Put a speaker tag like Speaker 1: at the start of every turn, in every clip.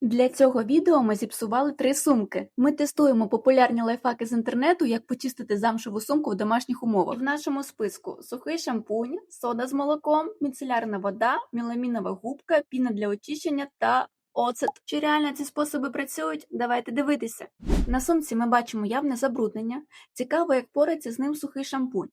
Speaker 1: Для цього відео ми зіпсували три сумки. Ми тестуємо популярні лайфхаки з інтернету, як почистити замшеву сумку в домашніх умовах. В нашому списку сухий шампунь, сода з молоком, міцелярна вода, меламінова губка, піна для очищення та оцет. Чи реально ці способи працюють? Давайте дивитися. На сумці ми бачимо явне забруднення. Цікаво, як порається з ним сухий шампунь.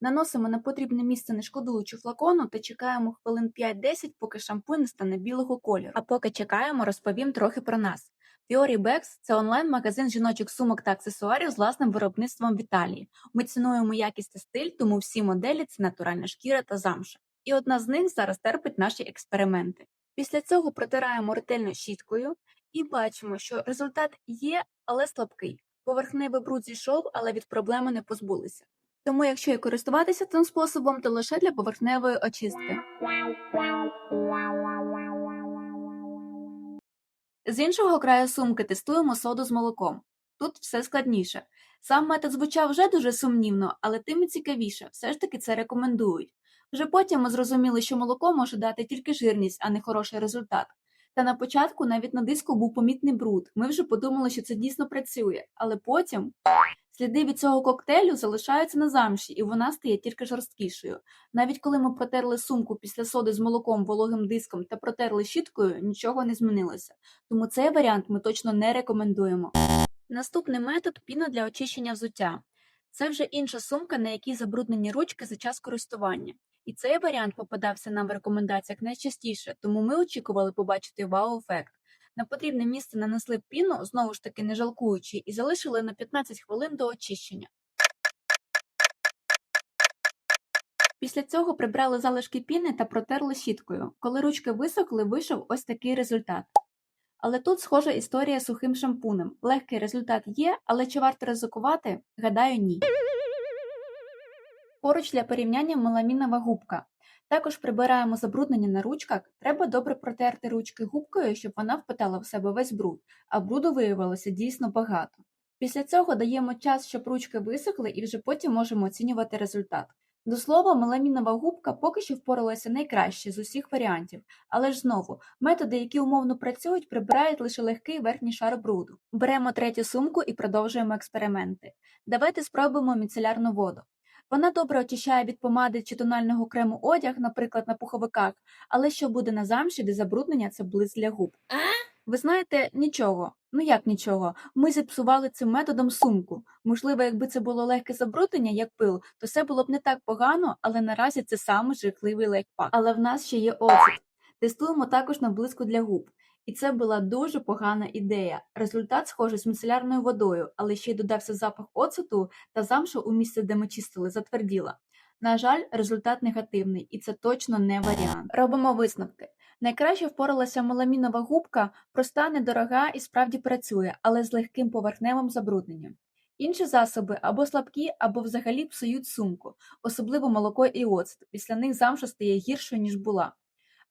Speaker 1: Наносимо на потрібне місце не шкодуючи флакону та чекаємо хвилин 5-10, поки шампунь стане білого кольору. А поки чекаємо, розповім трохи про нас. Fiori Bags – це онлайн-магазин жіночих сумок та аксесуарів з власним виробництвом в Італії. Ми цінуємо якість та стиль, тому всі моделі це натуральна шкіра та замша. І одна з них зараз терпить наші експерименти. Після цього протираємо ретельно щіткою і бачимо, що результат є, але слабкий. Поверхневий бруд зійшов, але від проблеми не позбулися. Тому, якщо і користуватися цим способом, то лише для поверхневої очистки. З іншого краю сумки тестуємо соду з молоком. Тут все складніше. Сам метод звучав вже дуже сумнівно, але тим і цікавіше, все ж таки це рекомендують. Вже потім ми зрозуміли, що молоко може дати тільки жирність, а не хороший результат. Та на початку навіть на диску був помітний бруд. Ми вже подумали, що це дійсно працює, але потім сліди від цього коктейлю залишаються на замші, і вона стає тільки жорсткішою. Навіть коли ми протерли сумку після соди з молоком вологим диском та протерли щіткою, нічого не змінилося. Тому цей варіант ми точно не рекомендуємо. Наступний метод піна для очищення взуття. Це вже інша сумка, на якій забруднені ручки за час користування. І цей варіант попадався нам в рекомендаціях найчастіше, тому ми очікували побачити вау-ефект. На потрібне місце нанесли піну, знову ж таки не жалкуючи, і залишили на 15 хвилин до очищення. Після цього прибрали залишки піни та протерли щіткою. Коли ручки висохли, вийшов ось такий результат. Але тут схожа історія з сухим шампунем. Легкий результат є, але чи варто ризикувати? Гадаю, ні. Поруч для порівняння меламінова губка. Також прибираємо забруднення на ручках. Треба добре протерти ручки губкою, щоб вона впитала в себе весь бруд, а бруду виявилося дійсно багато. Після цього даємо час, щоб ручки висохли, і вже потім можемо оцінювати результат. До слова, меламінова губка поки що впоралася найкраще з усіх варіантів, але ж знову, методи, які умовно працюють, прибирають лише легкий верхній шар бруду. Беремо третю сумку і продовжуємо експерименти. Давайте спробуємо міцелярну воду. Вона добре очищає від помади чи тонального крему одяг, наприклад, на пуховиках, але що буде на замші, де забруднення це блиск для губ. Ви знаєте, нічого. Ну як нічого? Ми зіпсували цим методом сумку. Можливо, якби це було легке забруднення, як пил, то все було б не так погано, але наразі це саме жахливий лайфхак. Але в нас ще є оцет. Тестуємо також на блиску для губ. І це була дуже погана ідея. Результат схожий з міцелярною водою, але ще й додався запах оцету та замша у місці, де ми чистили, затверділа. На жаль, результат негативний, і це точно не варіант. Робимо висновки. Найкраще впоралася меламінова губка, проста, недорога і справді працює, але з легким поверхневим забрудненням. Інші засоби або слабкі, або взагалі псують сумку, особливо молоко і оцет. Після них замша стає гіршою, ніж була.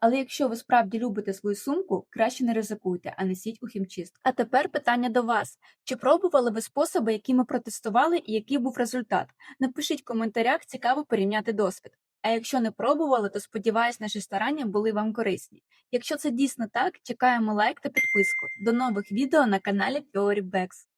Speaker 1: Але якщо ви справді любите свою сумку, краще не ризикуйте, а несіть у хімчистку. А тепер питання до вас: чи пробували ви способи, які ми протестували, і який був результат? Напишіть в коментарях, цікаво порівняти досвід. А якщо не пробували, то сподіваюсь, наші старання були вам корисні. Якщо це дійсно так, чекаємо лайк та підписку. До нових відео на каналі Fiori Bags.